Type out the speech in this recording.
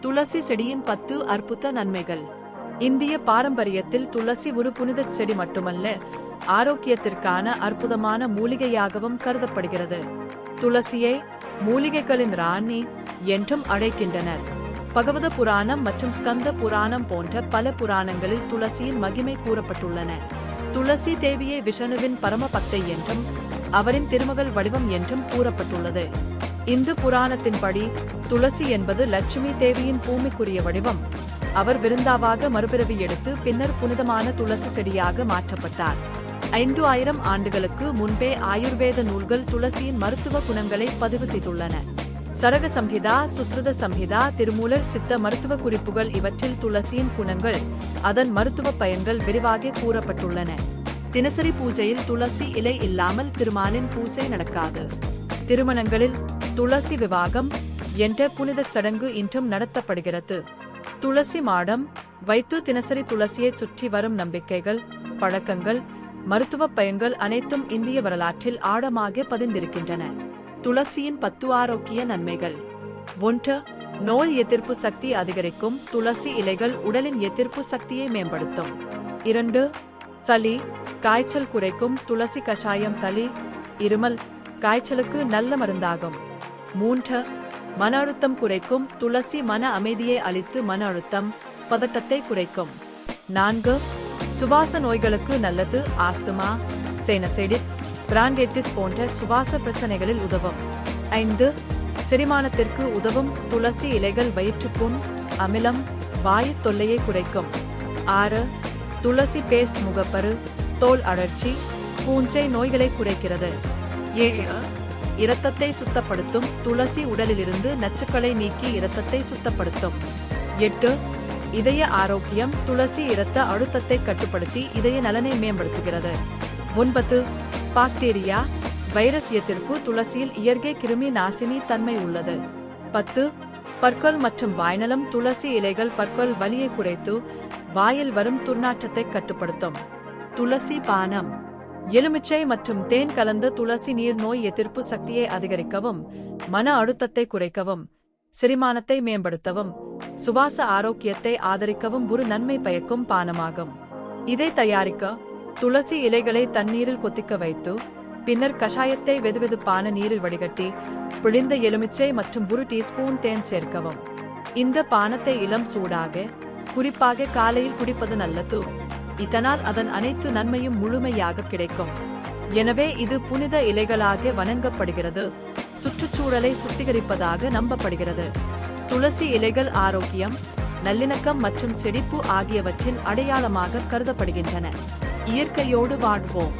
துளசி செடியின் பத்து அற்புத நன்மைகள். இந்திய பாரம்பரியத்தில் துளசி ஒரு புனித செடி மட்டுமல்ல ஆரோக்கியத்திற்கான அற்புதமான மூலிகையாகவும் கருதப்படுகிறது. துளசியை மூலிகைகளின் ராணி என்றும் அழைக்கின்றனர். பகவத புராணம் மற்றும் ஸ்கந்த புராணம் போன்ற பல புராணங்களில் துளசியின் மகிமை கூறப்பட்டுள்ளன. துளசி தேவியை விஷ்ணுவின் பரமபக்தை என்றும் அவரின் திருமகள் வடிவம் என்றும் கூறப்பட்டுள்ளது. இந்து புராணத்தின்படி துளசி என்பது லட்சுமி தேவியின் பூமிக்குரிய வடிவம். அவர் விருந்தாவாக மறுபிறவி எடுத்து பின்னர் புனிதமான துளசி செடியாக மாற்றப்பட்டார். ஐந்து ஆயிரம் ஆண்டுகளுக்கு முன்பே ஆயுர்வேத நூல்கள் துளசியின் மருத்துவ குணங்களை பதிவு செய்துள்ளன. சரக சம்ஹிதா சுஸ்ருத சம்ஹிதா திருமூலர் சித்த மருத்துவ குறிப்புகள் இவற்றில் துளசியின் குணங்கள் அதன் மருத்துவ பயன்கள் விரிவாக கூறப்பட்டுள்ளன. தினசரி பூஜையில் துளசி இலை இல்லாமல் திருமாலின் பூசை நடக்காது. திருமணங்களில் துளசி விவாகம் என்ற புனித சடங்கு இன்றும் நடத்தப்படுகிறது. துளசி மாடம் வைத்து தினசரி துளசியை சுற்றி வரும் நம்பிக்கைகள் பழக்கங்கள் மருத்துவ பயன்கள் அனைத்தும் இந்திய வரலாற்றில் ஆழமாக பதிந்திருக்கின்றன. துளசியின் பத்து ஆரோக்கிய நன்மைகள். ஒன்று நோய் எதிர்ப்பு சக்தி அதிகரிக்கும் துளசி இலைகள் உடலின் எதிர்ப்பு சக்தியை மேம்படுத்தும். இரண்டு சளி காய்ச்சல் குறைக்கும் துளசி கஷாயம் சளி இருமல் காய்ச்சலுக்கு நல்ல மருந்தாகும். மூன்று மன அழுத்தம் குறைக்கும். துளசி மன அமைதியை அளித்து மன அழுத்தம் பதட்டத்தை குறைக்கும். நான்கு சுவாச நோய்களுக்கு நல்லது. ஆஸ்துமா சேனசைடிட் பிராண்டேட்டிஸ் போன்ற சுவாச பிரச்சனைகளில் உதவும். ஐந்து செரிமானத்திற்கு உதவும். துளசி இலைகள் வயிற்றுப்புண் அமிலம் வாயு தொல்லையை குறைக்கும். ஆறு துளசி பேஸ்ட் முகப்பரு தோல் அழற்சி பூஞ்சை நோய்களை குறைக்கிறது. ஏழு. இரத்தத்தை சுத்தப்படுத்தும் துளசி உடலிலிருந்து நச்சுக்களை நீக்கி இரத்தத்தை சுத்தப்படுத்தும். எட்டு. இதய ஆரோக்கியம் துளசி இரத்த அழுத்தத்தை கட்டுப்படுத்தி இதய நலனை மேம்படுத்துகிறது. ஒன்பது. பாக்டீரியா வைரஸ் எதிர்ப்பு துளசியில் இயற்கை கிருமி நாசினி தன்மை உள்ளது. பத்து. பற்கள் மற்றும் வாய்நலம் துளசி இலைகள் பற்கள் வலியை குறைத்து வாயில் வரும் துர்நாற்றத்தை கட்டுப்படுத்தும். துளசி பானம். எலுமிச்சை மற்றும் தேன் கலந்த துளசி நீர் நோய் எதிர்ப்பு சக்தியை அதிகரிக்கவும் மன அழுத்தத்தை குறைக்கவும் செரிமானத்தை மேம்படுத்தவும் சுவாச ஆரோக்கியத்தை ஆதரிக்கவும் ஒரு நன்மை பயக்கும் பானமாகும். இதை தயாரிக்க துளசி இலைகளை தண்ணீரில் கொதிக்க வைத்து பின்னர் கஷாயத்தை வெதுவெதுப்பான நீரில் வடிகட்டி பிழிந்த எலுமிச்சை மற்றும் ஒரு டீஸ்பூன் தேன் சேர்க்கவும். இந்த பானத்தை இளம் சூடாக குறிப்பாக காலையில் குடிப்பது நல்லது. இதனால் அதன் அனைத்து நன்மையும் முழுமையாக கிடைக்கும். எனவே இது புனித இலைகளாக வணங்கப்படுகிறது. சுற்றுச்சூழலை சுத்திகரிப்பதாக நம்பப்படுகிறது. துளசி இலைகள் ஆரோக்கியம் நல்லிணக்கம் மற்றும் செழிப்பு ஆகியவற்றின் அடையாளமாக கருதப்படுகின்றன. இயற்கையோடு வாழ்வோம்.